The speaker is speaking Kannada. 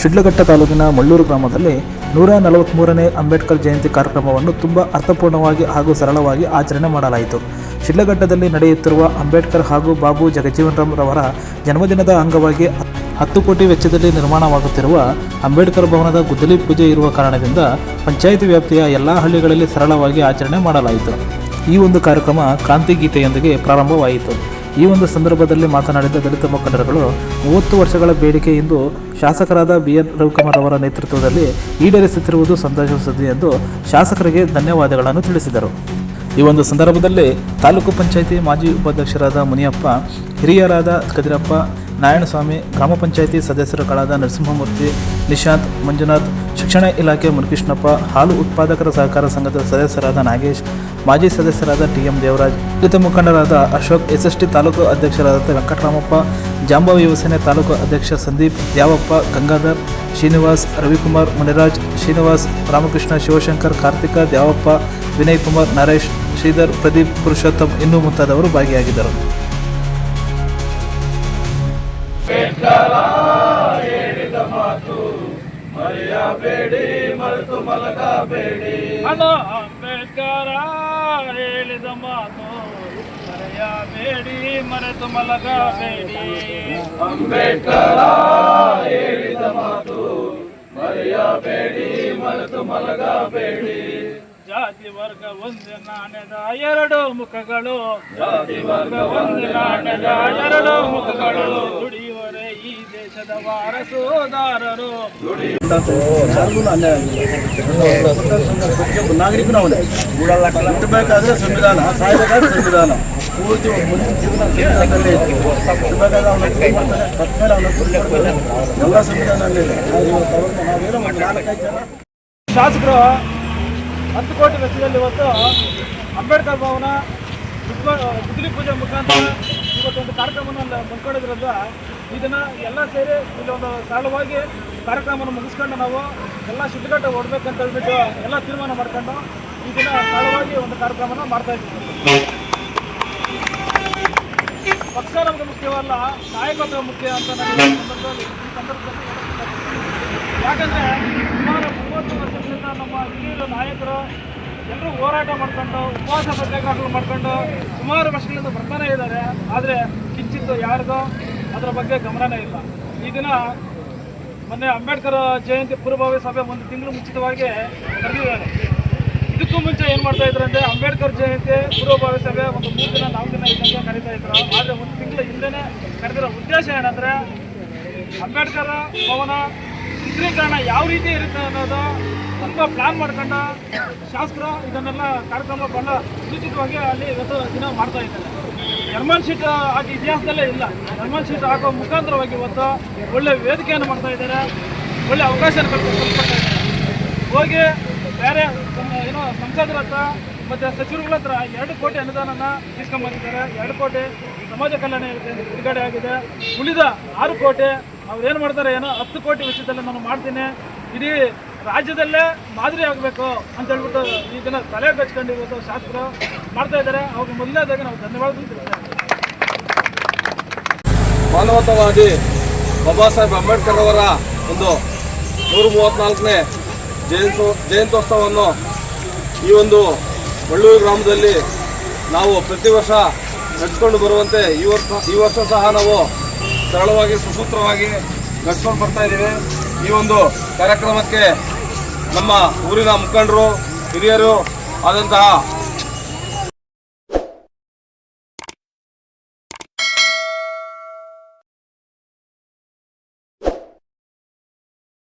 ಶಿಡ್ಲಘಟ್ಟ ತಾಲೂಕಿನ ಮಳ್ಳೂರು ಗ್ರಾಮದಲ್ಲಿ ನೂರ ನಲವತ್ತ್ಮೂರನೇ ಅಂಬೇಡ್ಕರ್ ಜಯಂತಿ ಕಾರ್ಯಕ್ರಮವನ್ನು ತುಂಬ ಅರ್ಥಪೂರ್ಣವಾಗಿ ಹಾಗೂ ಸರಳವಾಗಿ ಆಚರಣೆ ಮಾಡಲಾಯಿತು. ಶಿಡ್ಲಘಟ್ಟದಲ್ಲಿ ನಡೆಯುತ್ತಿರುವ ಅಂಬೇಡ್ಕರ್ ಹಾಗೂ ಬಾಬು ಜಗಜೀವನ್ ರವರ ಜನ್ಮದಿನದ ಅಂಗವಾಗಿ ಹತ್ತು ಕೋಟಿ ವೆಚ್ಚದಲ್ಲಿ ನಿರ್ಮಾಣವಾಗುತ್ತಿರುವ ಅಂಬೇಡ್ಕರ್ ಭವನದ ಗುದ್ದಲಿ ಪೂಜೆ ಇರುವ ಕಾರಣದಿಂದ ಪಂಚಾಯಿತಿ ವ್ಯಾಪ್ತಿಯ ಎಲ್ಲ ಹಳ್ಳಿಗಳಲ್ಲಿ ಸರಳವಾಗಿ ಆಚರಣೆ ಮಾಡಲಾಯಿತು. ಈ ಒಂದು ಕಾರ್ಯಕ್ರಮ ಕ್ರಾಂತಿ ಗೀತೆಯೊಂದಿಗೆ ಪ್ರಾರಂಭವಾಯಿತು. ಈ ಒಂದು ಸಂದರ್ಭದಲ್ಲಿ ಮಾತನಾಡಿದ ದಲಿತ ಮುಖಂಡರುಗಳು, ಮೂವತ್ತು ವರ್ಷಗಳ ಬೇಡಿಕೆ ಇಂದು ಶಾಸಕರಾದ ಬಿ ಎನ್ ರವಿಕುಮಾರ್ ಅವರ ನೇತೃತ್ವದಲ್ಲಿ ಈಡೇರಿಸುತ್ತಿರುವುದು ಸಂತೋಷ ಸುದ್ದಿ ಎಂದು ಶಾಸಕರಿಗೆ ಧನ್ಯವಾದಗಳನ್ನು ತಿಳಿಸಿದರು. ಈ ಒಂದು ಸಂದರ್ಭದಲ್ಲಿ ತಾಲೂಕು ಪಂಚಾಯಿತಿ ಮಾಜಿ ಉಪಾಧ್ಯಕ್ಷರಾದ ಮುನಿಯಪ್ಪ, ಹಿರಿಯರಾದ ಕದಿರಪ್ಪ ನಾರಾಯಣಸ್ವಾಮಿ ಗ್ರಾಮ ಪಂಚಾಯಿತಿ ಸದಸ್ಯರುಗಳಾದ ನರಸಿಂಹಮೂರ್ತಿ, ನಿಶಾಂತ್, ಮಂಜುನಾಥ್, ಶಿಕ್ಷಣ ಇಲಾಖೆ ಮುರುಕೃಷ್ಣಪ್ಪ ಹಾಲು ಉತ್ಪಾದಕರ ಸಹಕಾರ ಸಂಘದ ಸದಸ್ಯರಾದ ನಾಗೇಶ್, ಮಾಜಿ ಸದಸ್ಯರಾದ ಟಿ ಎಂ ದೇವರಾಜ್, ಜೊತೆ ಮುಖಂಡರಾದ ಅಶೋಕ್, ಎಸ್ಎಸ್ಟಿ ತಾಲೂಕು ಅಧ್ಯಕ್ಷರಾದ ವೆಂಕಟರಾಮಪ್ಪ ಜಾಂಬಾವಿ ಯುವಸೇನೆ ತಾಲೂಕು ಅಧ್ಯಕ್ಷ ಸಂದೀಪ್ ದ್ಯಾವಪ್ಪ ಗಂಗಾಧರ್, ಶ್ರೀನಿವಾಸ್, ರವಿಕುಮಾರ್, ಮುನಿರಾಜ್, ಶ್ರೀನಿವಾಸ್, ರಾಮಕೃಷ್ಣ, ಶಿವಶಂಕರ್, ಕಾರ್ತಿಕ, ದ್ಯಾವಪ್ಪ, ವಿನಯ್ ಕುಮಾರ್, ನರೇಶ್, ಶ್ರೀಧರ್, ಪ್ರದೀಪ್ ಪುರುಷೋತ್ತಮ್ ಇನ್ನೂ ಮುಂತಾದವರು ಭಾಗಿಯಾಗಿದ್ದರು. ಹಲೋ ಅಂಬೇಡ್ಕರ ಹೇಳಿದ ಮಾತು ಮರೆಯಬೇಡಿ ಮರೆತು ಮಲಗಬೇಡಿ. ಅಂಬೇಡ್ಕರ ಹೇಳಿದ ಮಾತು ಮರೆಯಬೇಡಿ ಮರೆತು ಮಲಗಬೇಡಿ. ಜಾತಿ ವರ್ಗ ಒಂದು ನಾಣ್ಯದ ಎರಡು ಮುಖಗಳು. ಜಾತಿ ವರ್ಗ ಒಂದು ನಾಣ್ಯದ ಎರಡು ಮುಖಗಳು. ನಾಗರಿಕನು ಅವನೇ ಸಂವಿಧಾನ, ಸಾಯಬೇಕಾದ್ರೆ ಸಂವಿಧಾನ. ಪೂರ್ತಿ ಮುಂದಿನ ಜೀವನ ಸಂವಿಧಾನದಲ್ಲೇ ಅವನ ಅವನ ಎಲ್ಲ ಜನ ಶಾಸಕರು ಹತ್ತು ಕೋಟಿ ವೆಚ್ಚದಲ್ಲಿ ಇವತ್ತು ಅಂಬೇಡ್ಕರ್ ಭವನ ಗುದ್ದಲಿ ಪೂಜೆ ಮುಖಾಂತರ ಇವತ್ತೊಂದು ಕಾರ್ಯಕ್ರಮವನ್ನು ಮುಂದ್ಕೊಂಡಿದ್ರಿಂದ ಇದನ್ನ ಎಲ್ಲ ಸೇರಿ ಇಲ್ಲಿ ಒಂದು ಸರಳವಾಗಿ ಕಾರ್ಯಕ್ರಮವನ್ನು ಮುಗಿಸ್ಕೊಂಡು ನಾವು ಎಲ್ಲ ಶುದ್ಧಗಟ್ಟ ಹೊಡ್ಬೇಕಂತ ಹೇಳ್ಬಿಟ್ಟು ಎಲ್ಲ ತೀರ್ಮಾನ ಮಾಡ್ಕೊಂಡು ಈ ದಿನ ಸರಳವಾಗಿ ಒಂದು ಕಾರ್ಯಕ್ರಮನ ಮಾಡ್ತಾ ಇದ್ದೀವಿ. ಪಕ್ಷ ನಮಗೆ ಮುಖ್ಯವಲ್ಲ ನಾಯಕತ್ವ ಮುಖ್ಯ ಅಂತ ನನಗೆ ಈ ಸಂದರ್ಭದಲ್ಲಿ ಯಾಕಂದ್ರೆ ಸುಮಾರು ಮೂವತ್ತು ವರ್ಷಗಳಿಂದ ನಮ್ಮ ಹಿರಿಯರು ನಾಯಕರು ಎಲ್ಲರೂ ಹೋರಾಟ ಮಾಡ್ಕೊಂಡು, ಉಪವಾಸ ಸತ್ಯಾಗ್ರಹಗಳು ಮಾಡ್ಕೊಂಡು ಸುಮಾರು ವರ್ಷಗಳಿಂದ ಬರ್ತಾನೆ ಇದ್ದಾರೆ. ಆದರೆ ಕಿಂಚಿತ್ತು ಯಾರಿಗೋ ಅದರ ಬಗ್ಗೆ ಗಮನನೇ ಇಲ್ಲ. ಈ ದಿನ ಮೊನ್ನೆ ಅಂಬೇಡ್ಕರ್ ಜಯಂತಿ ಪೂರ್ವಭಾವಿ ಸಭೆ ಒಂದು ತಿಂಗಳು ಮುಂಚಿತವಾಗಿ ಕರೆದಿದ್ದಾರೆ ಇದಕ್ಕೂ ಮುಂಚೆ ಏನು ಮಾಡ್ತಾ ಇದ್ರು ಅಂದರೆ ಅಂಬೇಡ್ಕರ್ ಜಯಂತಿ ಪೂರ್ವಭಾವಿ ಸಭೆ ಒಂದು ಮೂರು ದಿನ, ನಾಲ್ಕು ದಿನ ಇದ್ದಂಗೆ ಕರೀತಾ ಇದ್ರು. ಆದರೆ ಒಂದು ತಿಂಗಳ ಹಿಂದೆನೇ ಕರೆದಿರೋ ಉದ್ದೇಶ ಏನಂದರೆ ಅಂಬೇಡ್ಕರ್ ಭವನ ಚಿತ್ರೀಕರಣ ಯಾವ ರೀತಿ ಇರುತ್ತೆ ಅನ್ನೋದು ತುಂಬ ಪ್ಲಾನ್ ಮಾಡ್ಕೊಂಡ ಶಾಸಕರು ಇದನ್ನೆಲ್ಲ ಕಾರ್ಯಕ್ರಮ ಬಹಳ ಸೂಚಿತವಾಗಿ ಅಲ್ಲಿ ಇವತ್ತು ದಿನ ಮಾಡ್ತಾ ಇದ್ದಾರೆ. ಜರ್ಮನ್ ಶೀಟ್ ಹಾಕಿ ಇತಿಹಾಸದಲ್ಲೇ ಇಲ್ಲ. ಜರ್ಮನ್ ಶೀಟ್ ಹಾಕೋ ಮುಖಾಂತರವಾಗಿ ಇವತ್ತು ಒಳ್ಳೆ ವೇದಿಕೆಯನ್ನು ಮಾಡ್ತಾ ಇದ್ದಾರೆ. ಒಳ್ಳೆ ಅವಕಾಶ ಹೋಗಿ ಬೇರೆ ಏನೋ ಸಂಸದರ ಹತ್ರ ಮತ್ತು ಸಚಿವರುಗಳ ಹತ್ರ ಎರಡು ಕೋಟಿ ಅನುದಾನನ ಇಸ್ಕೊಂಬಂದಿದ್ದಾರೆ. ಎರಡು ಕೋಟಿ ಸಮಾಜ ಕಲ್ಯಾಣ ಬಿಡುಗಡೆ ಆಗಿದೆ. ಉಳಿದ ಆರು ಕೋಟಿ ಅವ್ರು ಏನು ಮಾಡ್ತಾರೆ ಏನೋ ಹತ್ತು ಕೋಟಿ ವಿಷಯದಲ್ಲಿ ನಾನು ಮಾಡ್ತೀನಿ. ಇಡೀ ರಾಜ್ಯದಲ್ಲೇ ಮಾದರಿ ಆಗಬೇಕು ಅಂತ ಹೇಳ್ಬಿಟ್ಟು ಈ ದಿನ ತಲೆ ಕಚ್ಕೊಂಡಿರೋದು ಶಾಸಕರು ಮಾಡ್ತಾ ಇದ್ದಾರೆ. ಅವ್ರಿಗೆ ಮೊದಲನೇದಾಗಿ ನಾವು ಧನ್ಯವಾದ ಮಾನವತಾವಾದಿ ಬಾಬಾ ಸಾಹೇಬ್ ಅಂಬೇಡ್ಕರ್ ಅವರ ಒಂದು ನೂರ ಮೂವತ್ತ್ನಾಲ್ಕನೇ ಜಯಂತೋ, ಜಯಂತ್ಯೋತ್ಸವವನ್ನು ಈ ಒಂದು ಬಳ್ಳೂರು ಗ್ರಾಮದಲ್ಲಿ ನಾವು ಪ್ರತಿ ವರ್ಷ ನಡೆಸ್ಕೊಂಡು ಬರುವಂತೆ ಈ ವರ್ಷ ಈ ವರ್ಷ ಸಹ ನಾವು ಸರಳವಾಗಿ ಸುಸೂತ್ರವಾಗಿ ನಡ್ಸ್ಕೊಂಡು ಬರ್ತಾ ಇದ್ದೀವಿ. ಈ ಒಂದು ಕಾರ್ಯಕ್ರಮಕ್ಕೆ ನಮ್ಮ ಊರಿನ ಮುಖಂಡರು, ಹಿರಿಯರು ಆದಂತಹ